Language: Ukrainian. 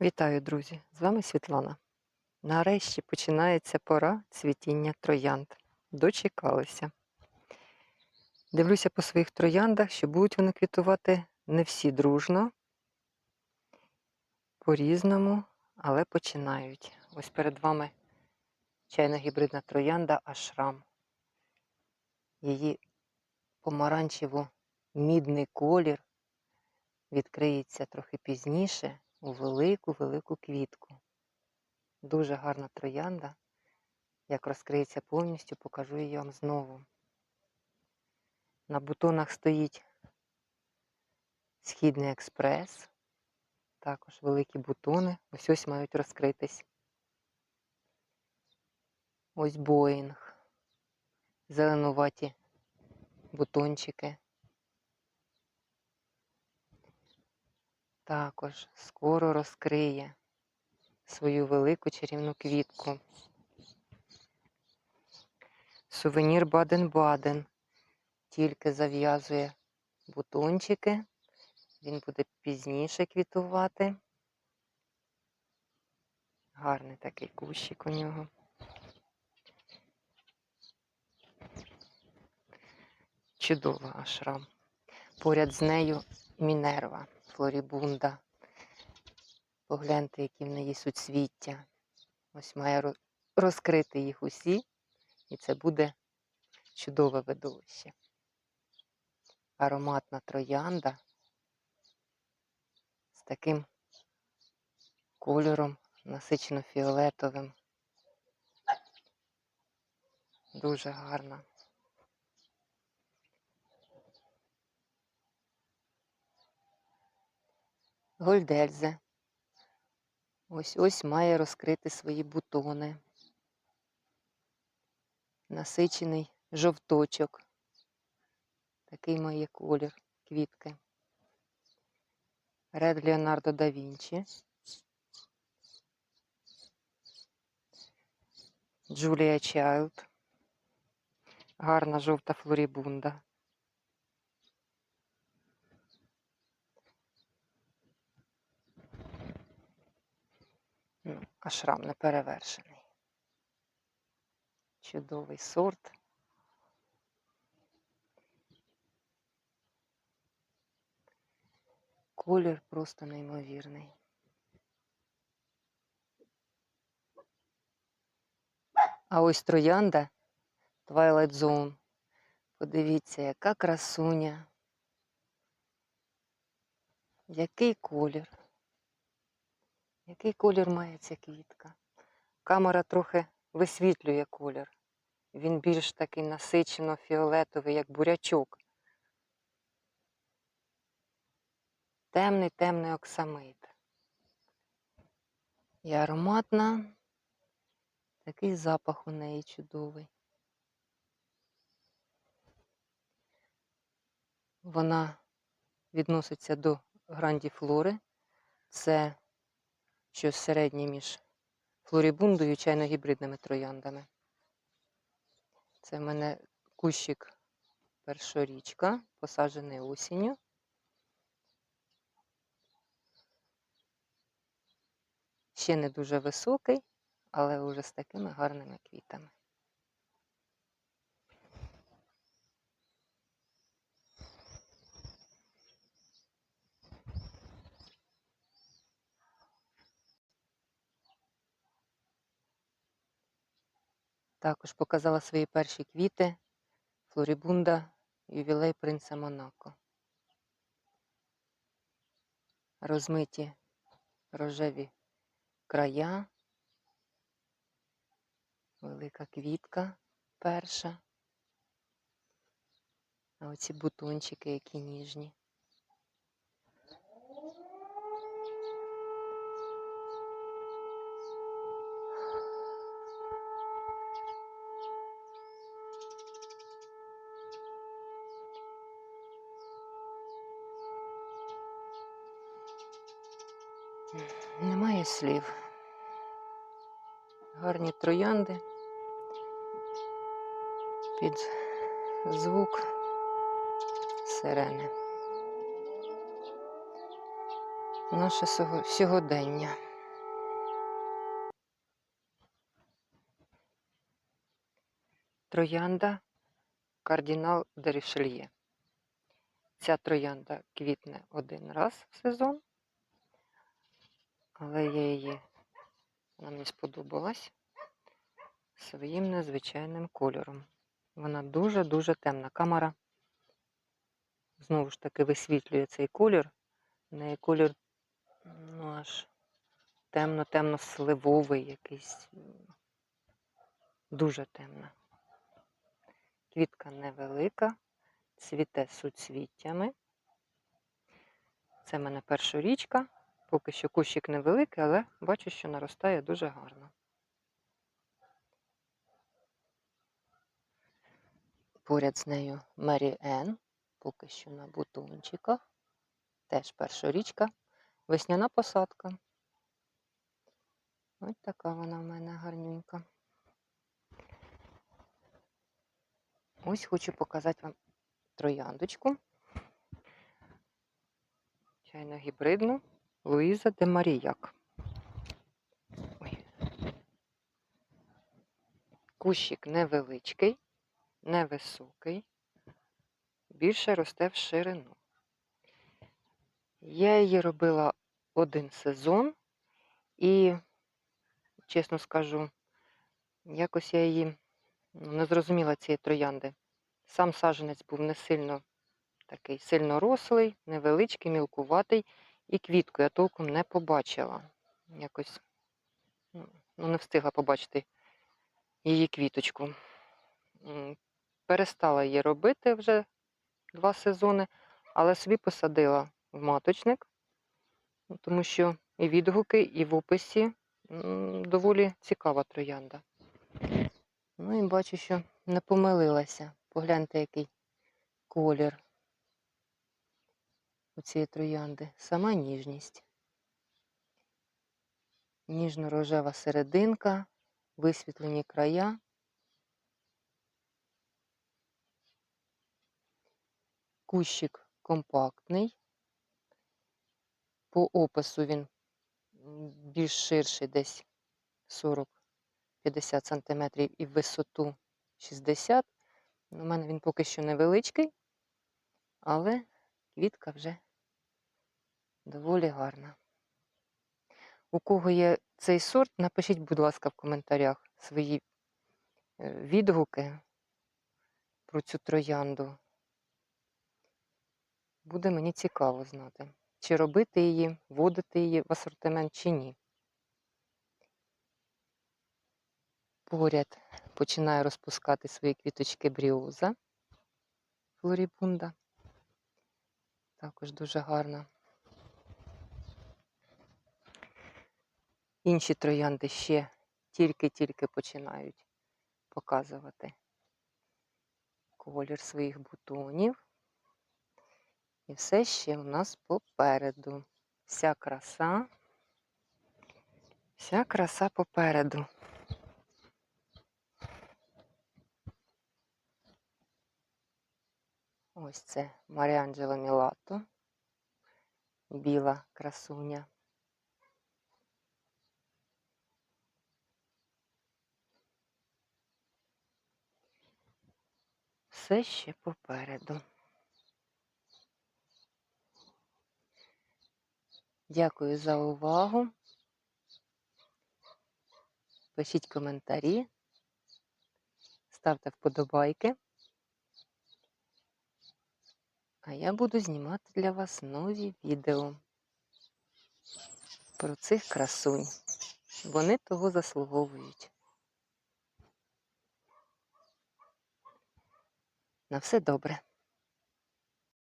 Вітаю, друзі! З вами Світлана. Нарешті починається пора цвітіння троянд. Дочекалися. Дивлюся по своїх трояндах, що будуть вони квітувати не всі дружно, по-різному, але починають. Ось перед вами чайна гібридна троянда Ашрам. Її помаранчево-мідний колір відкриється трохи пізніше у велику-велику квітку. Дуже гарна троянда. Як розкриється повністю, покажу її вам знову. На бутонах стоїть Східний експрес. Також великі бутони. Ось ось мають розкритись. Ось Боїнг. Зеленуваті бутончики. Також скоро розкриє свою велику чарівну квітку. Сувенір Баден-Баден тільки зав'язує бутончики, він буде пізніше квітувати. Гарний такий кущик у нього. Чудова ашрам. Поряд з нею Мінерва, Флорібунда. Погляньте, які в неї суцвіття. Ось має розкрити їх усі, і це буде чудове видовище. Ароматна троянда з таким кольором насичено фіолетовим. Дуже гарна. Гольдельзе. Ось ось має розкрити свої бутони. Насичений жовточок. Такий має колір квітки. Ред Леонардо да Вінчі. Джулія Чайлд. Гарна жовта флорібунда. Ну, а шрам не перевершений. Чудовий сорт. Колір просто неймовірний. А ось троянда Twilight Zone. Подивіться, яка красуня. Який колір. Який колір має ця квітка? Камера трохи висвітлює колір. Він більш такий насичено фіолетовий, як бурячок. Темний темний оксамит. І ароматна. Такий запах у неї чудовий. Вона відноситься до грандіфлори. Це щось середнє між флорібундою і чайно-гібридними трояндами. Це в мене кущик першорічка, посаджений осінню. Ще не дуже високий, але вже з такими гарними квітами. Також показала свої перші квіти Флорібунда ювілей принца Монако. Розмиті рожеві края, велика квітка перша. А оці бутончики, які ніжні. Немає слів. Гарні троянди під звук сирени. Наше сьогодення. Троянда кардінал Дерішельє. Ця троянда квітне один раз в сезон але я її, вона мені сподобалась своїм незвичайним кольором. Вона дуже-дуже темна. Камера знову ж таки висвітлює цей колір. В неї колір ну, аж темно-темно-сливовий якийсь. Дуже темна. Квітка невелика, цвіте суцвіттями. Це в мене першорічка. Поки що кущик невеликий, але бачу, що наростає дуже гарно. Поряд з нею Мері Енн, поки що на бутончиках. Теж першорічка, весняна посадка. Ось така вона в мене гарнюнька. Ось хочу показати вам трояндочку. Чайно гібридну Луїза де Маріяк. Ой. Кущик невеличкий, невисокий, більше росте в ширину. Я її робила один сезон і, чесно скажу, якось я її ну, не зрозуміла цієї троянди. Сам саджанець був не сильно такий сильно рослий, невеличкий, мілкуватий, і квітку я толком не побачила. Якось ну, не встигла побачити її квіточку. Перестала її робити вже два сезони, але собі посадила в маточник, ну, тому що і відгуки, і в описі доволі цікава троянда. Ну і бачу, що не помилилася. Погляньте, який колір у цієї троянди. Сама ніжність. Ніжно-рожева серединка, висвітлені края. Кущик компактний. По опису він більш ширший, десь 40-50 см і в висоту 60 У мене він поки що невеличкий, але квітка вже доволі гарна. У кого є цей сорт, напишіть, будь ласка, в коментарях свої е, відгуки про цю троянду. Буде мені цікаво знати, чи робити її, вводити її в асортимент, чи ні. Поряд починає розпускати свої квіточки бріоза флорібунда. Також дуже гарна. Інші троянди ще тільки-тільки починають показувати колір своїх бутонів. І все ще у нас попереду. Вся краса, вся краса попереду. Ось це Маріанджело Мілато, біла красуня. Все ще попереду. Дякую за увагу. Пишіть коментарі, ставте вподобайки. А я буду знімати для вас нові відео про цих красунь. Вони того заслуговують. На все добре.